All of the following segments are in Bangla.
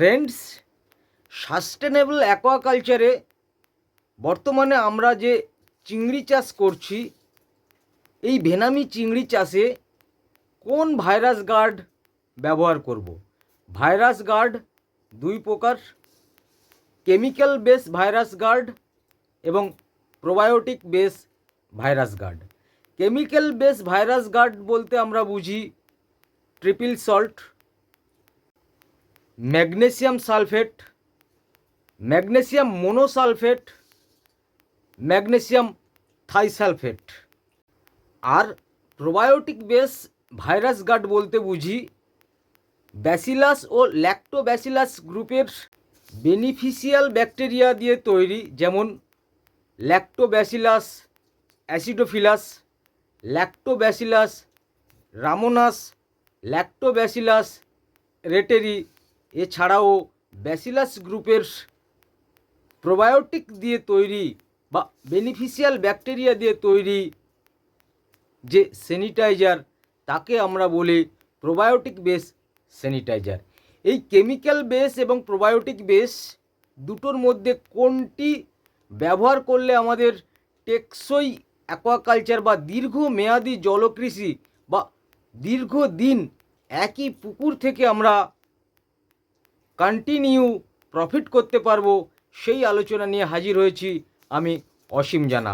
ফ্রেন্ডস সাস্টেনেবল অ্যাকোয়াকালচারে বর্তমানে আমরা যে চিংড়ি চাষ করছি, এই ভেনামি চিংড়ি চাষে কোন ভাইরাস গার্ড ব্যবহার করব? ভাইরাস গার্ড দুই প্রকার কেমিক্যাল বেস ভাইরাস গার্ড এবং probiotic base virus guard chemical base virus guard বলতে আমরা বুঝি triple salt magnesium sulphate, magnesium monosulphate, magnesium thiosulphate. আর প্রোবায়োটিক বেস ভাইরাস গার্ড বলতে বুঝি, ব্যাসিলাস ও ল্যাক্টোব্যাসিলাস গ্রুপের বেনিফিশিয়াল ব্যাকটেরিয়া দিয়ে তৈরি, যেমন lactobacillus, acidophilus, lactobacillus, rhamnosus, lactobacillus, reuteri এছাড়াও ব্যাসিলাস গ্রুপের প্রোবায়োটিক দিয়ে তৈরি বা বেনিফিশিয়াল ব্যাকটেরিয়া দিয়ে তৈরি যে স্যানিটাইজার, তাকে আমরা বলি প্রোবায়োটিক বেস স্যানিটাইজার। এই কেমিক্যাল বেস এবং প্রোবায়োটিক বেস দুটোর মধ্যে কোনটি ব্যবহার করলে আমাদের টেকসই অ্যাকোয়াকালচার বা দীর্ঘমেয়াদী জলকৃষি বা দীর্ঘদিন একই পুকুর থেকে আমরা কন্টিনিউ প্রফিট করতে পারব, সেই আলোচনা নিয়ে হাজির হয়েছি আমি Asim Jana.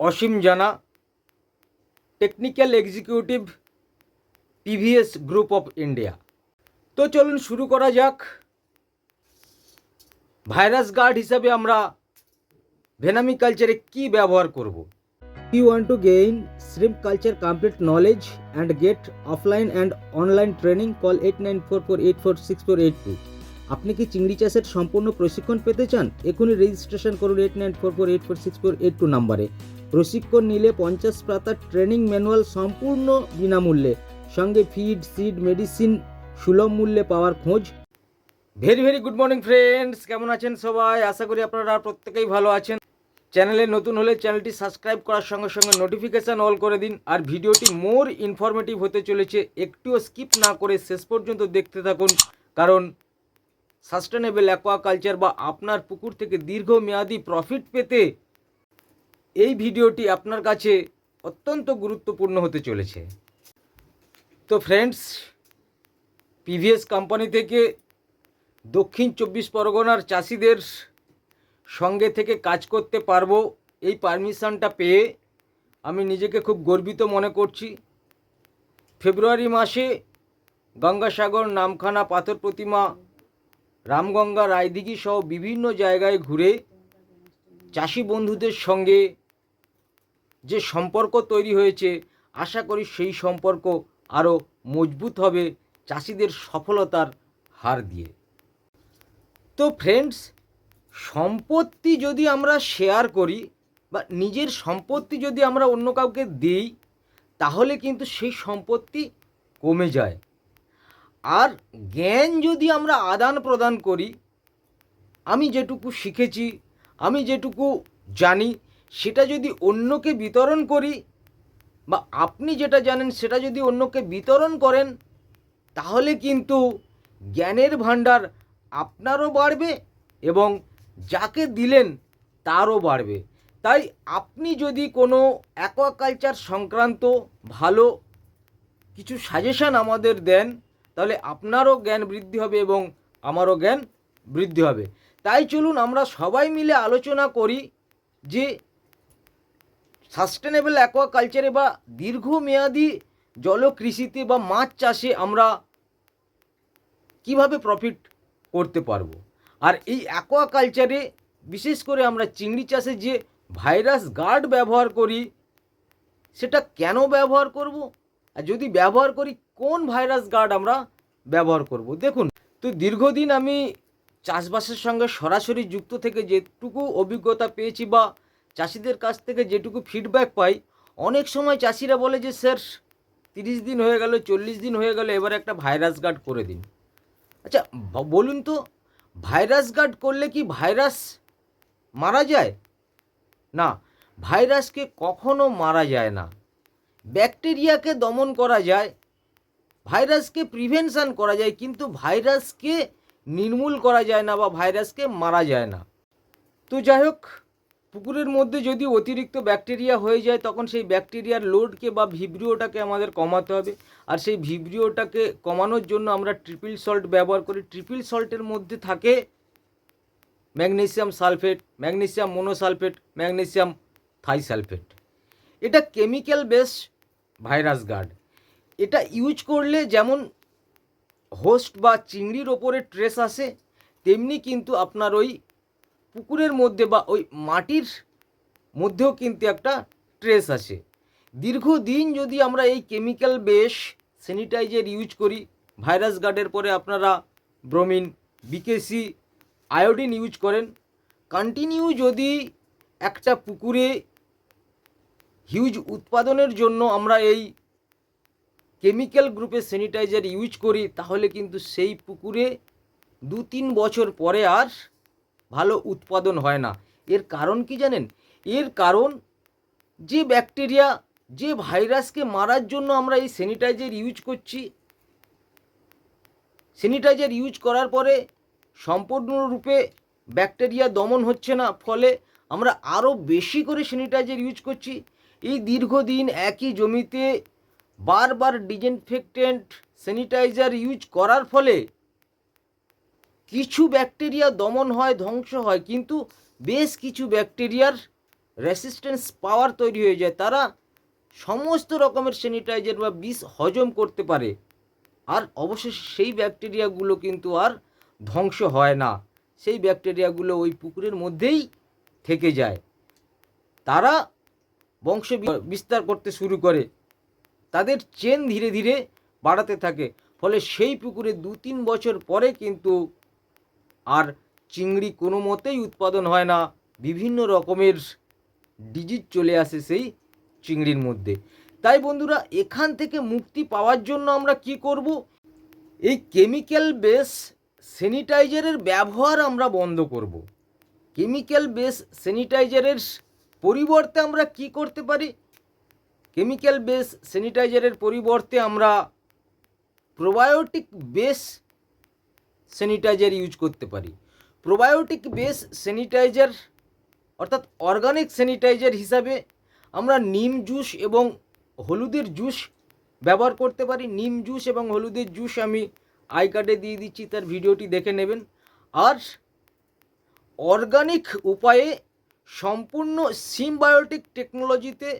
Asim Jana technical executive TVS group of India তো চলুন শুরু করা যাক। ভাইরাস গার্ড হিসাবে আমরা ভেনামি কালচারে কি ব্যবহার করব? Get offline and online training call eight nine four four eight four six four eight two আপনি কি চিংড়ি চাষের সম্পূর্ণ প্রশিক্ষণ পেতে চান? এখনই রেজিস্ট্রেশন করুন eight nine four four eight four six four eight two নাম্বারে। প্রশিক্ষণ নিলে পঞ্চাশ পাতার ট্রেনিং ম্যানুয়াল সম্পূর্ণ বিনামূল্যে। সঙ্গে ফিড সিড মেডিসিন সুলভ মূল্যে পাওয়ার খোঁজ। Very very good morning friends কেমন আছেন সবাই? আশা করি আপনারা প্রত্যেকেই ভালো আছেন। চ্যানেলে নতুন হলে চ্যানেলটি সাবস্ক্রাইব করার সঙ্গে সঙ্গে নোটিফিকেশান অল করে দিন আর ভিডিওটি মোর ইনফরমেটিভ হতে চলেছে। একটুও স্কিপ না করে শেষ পর্যন্ত দেখতে থাকুন, কারণ সাস্টেনেবল অ্যাকোয়াকালচার বা আপনার পুকুর থেকে দীর্ঘমেয়াদী প্রফিট পেতে এই ভিডিওটি আপনার কাছে অত্যন্ত গুরুত্বপূর্ণ হতে চলেছে। তো ফ্রেন্ডস পিভিএস কোম্পানি থেকে দক্ষিণ চব্বিশ পরগনার চাষিদের সঙ্গে থেকে কাজ করতে পারব, এই পারমিশনটা পেয়ে আমি নিজেকে খুব গর্বিত মনে করছি। ফেব্রুয়ারি মাসে গঙ্গাসাগর, নামখানা, পাথর প্রতিমা, রামগঙ্গা, রায়দিঘি সহ বিভিন্ন জায়গায় ঘুরে চাষি বন্ধুদের সঙ্গে যে সম্পর্ক তৈরি হয়েছে, আশা করি সেই সম্পর্ক আরও মজবুত হবে চাষিদের সফলতার হার দিয়ে। তো ফ্রেন্ডস সম্পত্তি যদি আমরা শেয়ার করি বা নিজের সম্পত্তি যদি আমরা অন্য কাউকে দিই, তাহলে কিন্তু সেই সম্পত্তি কমে যায়। আর জ্ঞান যদি আমরা আদান প্রদান করি, আমি যেটুকু শিখেছি, আমি যেটুকু জানি, সেটা যদি অন্যকে বিতরণ করি বা আপনি যেটা জানেন সেটা যদি অন্যকে বিতরণ করেন, তাহলে কিন্তু জ্ঞানের ভাণ্ডার আপনারও বাড়বে এবং যাকে দিলেন তারও বাড়বে। তাই আপনি যদি কোনো অ্যাকোয়াকালচার সংক্রান্ত ভালো কিছু সাজেশান আমাদের দেন, তাহলে আপনারও জ্ঞান বৃদ্ধি হবে এবং আমারও জ্ঞান বৃদ্ধি হবে। তাই চলুন আমরা সবাই মিলে আলোচনা করি যে সাস্টেনেবল অ্যাকোয়াকালচারে বা দীর্ঘমেয়াদী জলকৃষিতে বা মাছ চাষে আমরা কীভাবে প্রফিট করতে পারব। আর এই অ্যাকোয়াকালচারে বিশেষ করে আমরা চিংড়ি চাষে যে ভাইরাস গার্ড ব্যবহার করি, সেটা কেন ব্যবহার করব? আর যদি ব্যবহার করি, কোন ভাইরাস গার্ড আমরা ব্যবহার করব? দেখুন, তো দীর্ঘদিন আমি চাষবাসের সঙ্গে সরাসরি যুক্ত থেকে যেটুকু অভিজ্ঞতা পেয়েছি বা চাষিদের কাছ থেকে যেটুকু ফিডব্যাক পাই, অনেক সময় চাষিরা বলে যে, স্যার, তিরিশ দিন হয়ে গেল, চল্লিশ দিন হয়ে গেল, এবার একটা ভাইরাস গার্ড করে দিন। আচ্ছা বলুন তো ভাইরাস গার্ড করলে কি ভাইরাস মারা যায়? না, ভাইরাসকে কখনো মারা যায় না। ব্যাকটেরিয়াকে দমন করা যায়, ভাইরাসকে প্রিভেনশান করা যায়, কিন্তু ভাইরাসকে নির্মূল করা যায় না বা ভাইরাসকে মারা যায় না। তো যাই হোক পুকুরের মধ্যে যদি অতিরিক্ত ব্যাকটেরিয়া হয়ে যায়, তখন সেই ব্যাকটেরিয়ার লোডকে বা ভিব্রিওটাকে আমাদের কমাতে হবে। আর সেই ভিব্রিওটাকে কমানোর জন্য আমরা ট্রিপল সল্ট ব্যবহার করি। ট্রিপল সল্টের মধ্যে থাকে magnesium sulphate, magnesium monosulphate, magnesium thiosulphate. এটা কেমিক্যাল বেস ভাইরাস গার্ড। এটা ইউজ করলে যেমন হোস্ট বা চিংড়ির ওপরে ট্রেস আসে, তেমনি কিন্তু আপনার ওই পুকুরের মধ্যে বা ওই মাটির মধ্যেও কিন্তু একটা ট্রেস আসে দীর্ঘদিন যদি আমরা এই কেমিক্যাল বেস স্যানিটাইজার ইউজ করি ভাইরাস গার্ডের পরে আপনারা ব্রোমিন বিকেসি আয়োডিন ইউজ করেন কন্টিনিউ যদি একটা পুকুরে হিউজ উৎপাদনের জন্য আমরা এই কেমিক্যাল গ্রুপে স্যানিটাইজার ইউজ করি, তাহলে কিন্তু সেই পুকুরে দু তিন বছর পরে আর ভালো উৎপাদন হয় না। এর কারণ কি জানেন? এর কারণ যে ব্যাকটেরিয়া, যে ভাইরাসকে মারার জন্য আমরা এই স্যানিটাইজার ইউজ করছি স্যানিটাইজার ইউজ করার পরে সম্পূর্ণরূপে ব্যাকটেরিয়া দমন হচ্ছে না, ফলে আমরা আরও বেশি করে স্যানিটাইজার ইউজ করছি। এই দীর্ঘদিন একই জমিতে বারবার ডিজেনফেক্টেন্ট স্যানিটাইজার ইউজ করার ফলে কিছু ব্যাকটেরিয়া দমন হয়, ধ্বংস হয়, কিন্তু বেশ কিছু ব্যাকটেরিয়ার রেসিস্ট্যান্স পাওয়ার তৈরি হয়ে যায়। তারা সমস্ত রকমের স্যানিটাইজার বা বিষ হজম করতে পারে। আর অবশেষে সেই ব্যাকটেরিয়াগুলো কিন্তু আর ধ্বংস হয় না। সেই ব্যাকটেরিয়াগুলো ওই পুকুরের মধ্যেই থেকে যায়। তারা বংশ বিস্তার করতে শুরু করে। তাদের চেন ধীরে ধীরে বাড়াতে থাকে। ফলে সেই পুকুরে দু তিন বছর পরে কিন্তু আর চিংড়ি কোনো মতেই উৎপাদন হয় না। বিভিন্ন রকমের ডিজিজ চলে আসে সেই চিংড়ির মধ্যে। তাই বন্ধুরা, এখান থেকে মুক্তি পাওয়ার জন্য আমরা কি করব? এই কেমিক্যাল বেস স্যানিটাইজারের ব্যবহার আমরা বন্ধ করব। কেমিক্যাল বেস স্যানিটাইজারের পরিবর্তে আমরা কি করতে পারি? কেমিক্যাল বেস স্যানিটাইজারের পরিবর্তে আমরা প্রোবায়োটিক বেস স্যানিটাইজার ইউজ করতে পারি। প্রোবায়োটিক বেস স্যানিটাইজার অর্থাৎ অর্গানিক স্যানিটাইজার হিসাবে আমরা নিম জুস এবং হলুদের জুস ব্যবহার করতে পারি। নিম জুস এবং হলুদের জুস আমি আই কার্ডে দিয়ে দিচ্ছি, তার ভিডিওটি দেখে নেবেন। আর অর্গানিক উপায়ে সম্পূর্ণ সিমবায়োটিক টেকনোলজিতে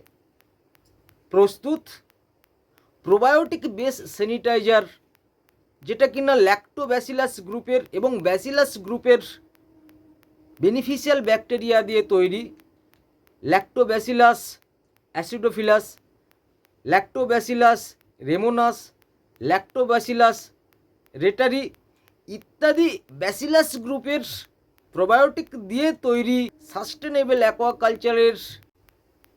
প্রস্তুত। প্রোবায়োটিক বেস স্যানিটাইজার যেটা কিনা ল্যাক্টোব্যাসিলাস গ্রুপের এবং ব্যাসিলাস গ্রুপের বেনিফিশিয়াল ব্যাকটেরিয়া দিয়ে তৈরি। Lactobacillus acidophilus lactobacillus rhamnosus lactobacillus reuteri ইত্যাদি ব্যাসিলাস গ্রুপের প্রোবায়োটিক দিয়ে তৈরি সাস্টেনেবল অ্যাকোয়াকালচারের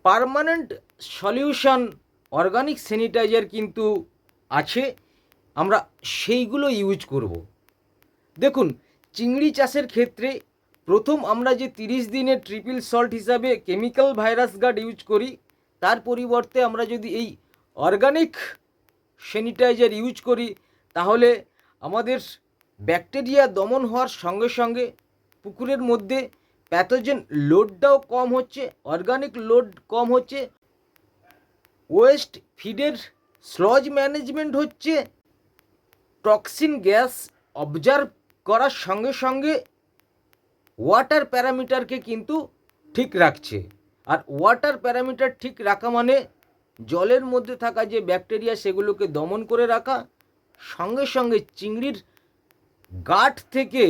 পার্মানেন্ট সলিউশন অর্গানিক স্যানিটাইজার কিন্তু আছে। আমরা সেইগুলো ইউজ করব। দেখুন, চিংড়ি চাষের ক্ষেত্রে প্রথম আমরা যে তিরিশ দিনের ট্রিপল সল্ট হিসাবে কেমিক্যাল ভাইরাস গার্ড ইউজ করি, তার পরিবর্তে আমরা যদি এই অর্গানিক স্যানিটাইজার ইউজ করি, তাহলে আমাদের ব্যাকটেরিয়া দমন হওয়ার সঙ্গে সঙ্গে পুকুরের মধ্যে প্যাথোজেন লোডটাও কম হচ্ছে অর্গানিক লোড কম হচ্ছে ওয়েস্ট ফিডের স্লজ ম্যানেজমেন্ট হচ্ছে টক্সিন গ্যাস অবজার্ভ করার সঙ্গে সঙ্গে ওয়াটার প্যারামিটারকে কিন্তু ঠিক রাখছে। আর ওয়াটার প্যারামিটার ঠিক রাখা মানে জলের মধ্যে থাকা যে ব্যাকটেরিয়া সেগুলোকে দমন করে রাখা, সঙ্গে সঙ্গে চিংড়ির গাট থেকে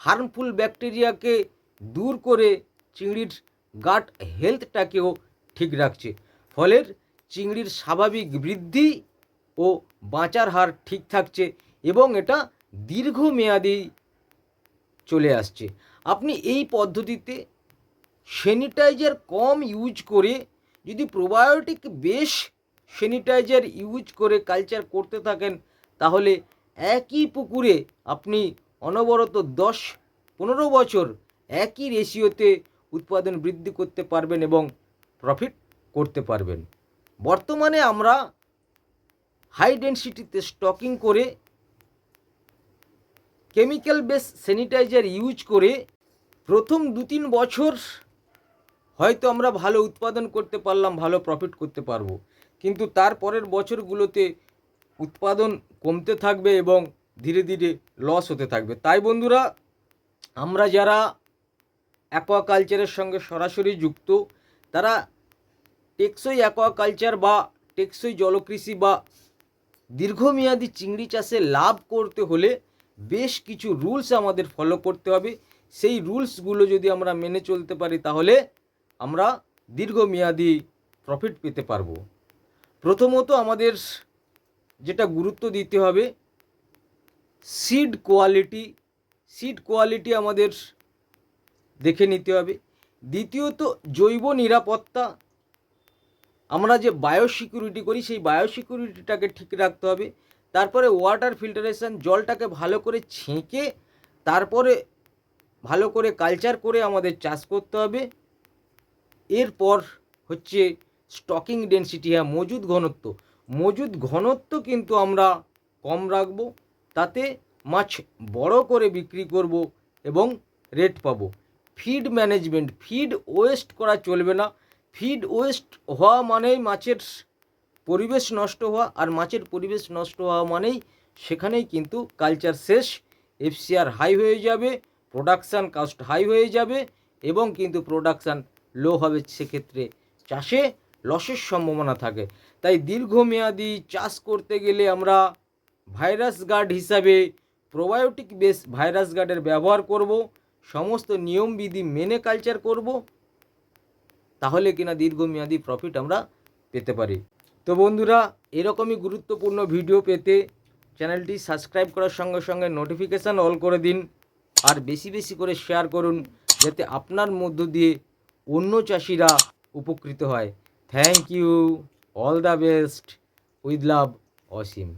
হার্মফুল ব্যাকটেরিয়াকে দূর করে চিংড়ির গাট হেলথটাকেও ঠিক রাখছে। ফলের চিংড়ির স্বাভাবিক বৃদ্ধি ও বাঁচার হার ঠিক থাকছে। এবং এটা দীর্ঘমেয়াদী চলে আসছে। আপনি এই পদ্ধতিতে স্যানিটাইজার কম ইউজ করে যদি প্রোবায়োটিক বেশ স্যানিটাইজার ইউজ করে কালচার করতে থাকেন, তাহলে একই পুকুরে আপনি অনবরত দশ পনেরো বছর একই রেশিওতে উৎপাদন বৃদ্ধি করতে পারবেন এবং প্রফিট করতে পারবেন। বর্তমানে আমরা হাই ডেন্সিটিতে স্টকিং করে কেমিক্যাল বেস স্যানিটাইজার ইউজ করে প্রথম দু তিন বছর হয়তো আমরা ভালো উৎপাদন করতে পারলাম, ভালো প্রফিট করতে পারব। কিন্তু তারপরের বছরগুলোতে উৎপাদন কমতে থাকবে এবং ধীরে ধীরে লস হতে থাকবে। তাই বন্ধুরা, আমরা যারা অ্যাকোয়াকালচারের সঙ্গে সরাসরি যুক্ত, তারা টেকসই অ্যাকোয়াকালচার বা টেকসই জলকৃষি বা দীর্ঘমেয়াদী চিংড়ি চাষে লাভ করতে হলে বেশ কিছু রুলস আমাদের ফলো করতে হবে। সেই রুলসগুলো যদি আমরা মেনে চলতে পারি, তাহলে আমরা দীর্ঘমেয়াদী প্রফিট পেতে পারব। প্রথমত আমাদের যেটা গুরুত্ব দিতে হবে সিড কোয়ালিটি সিড কোয়ালিটি আমাদের দেখে নিতে হবে। দ্বিতীয়ত, জৈব নিরাপত্তা। আমরা যে বায়োসিকিউরিটি করি, সেই বায়োসিকিউরিটিটাকে ঠিক রাখতে হবে। তারপরে ওয়াটার ফিল্টারেশন জলটাকে ভালো করে ছেঁকে তারপরে ভালো করে কালচার করে আমাদের চাষ করতে হবে। এরপর হচ্ছে স্টকিং ডেন্সিটি হ্যাঁ মজুদ ঘনত্ব। মজুদ ঘনত্ব কিন্তু আমরা কম রাখব, তাতে মাছ বড় করে বিক্রি করব এবং রেট পাবো। ফিড ম্যানেজমেন্ট ফিড ওয়েস্ট করা চলবে না। ফিড ওয়েস্ট হওয়া মানেই মাছের পরিবেশ নষ্ট হওয়া আর মাছের পরিবেশ নষ্ট হওয়া মানেই সেখানেই কিন্তু কালচার শেষ। এফসিআর হাই হয়ে যাবে প্রোডাকশান কস্ট হাই হয়ে যাবে এবং কিন্তু প্রোডাকশান লো হবে সেক্ষেত্রে চাষে লসের সম্ভাবনা থাকে। তাই দীর্ঘমেয়াদী চাষ করতে গেলে আমরা ভাইরাস গার্ড হিসাবে প্রোবায়োটিক বেস ভাইরাস গার্ডের ব্যবহার করব, সমস্ত নিয়মবিধি মেনে কালচার করব, তাহলে কিনা দীর্ঘমেয়াদী প্রফিট আমরা পেতে পারি। তো বন্ধুরা, এরকমই গুরুত্বপূর্ণ ভিডিও পেতে চ্যানেলটি সাবস্ক্রাইব করার সঙ্গে সঙ্গে নোটিফিকেশান অল করে দিন। আর বেশি বেশি করে শেয়ার করুন, যাতে আপনার মধ্য দিয়ে অন্য চাষিরা উপকৃত হয়। Thank you all the best with love Asim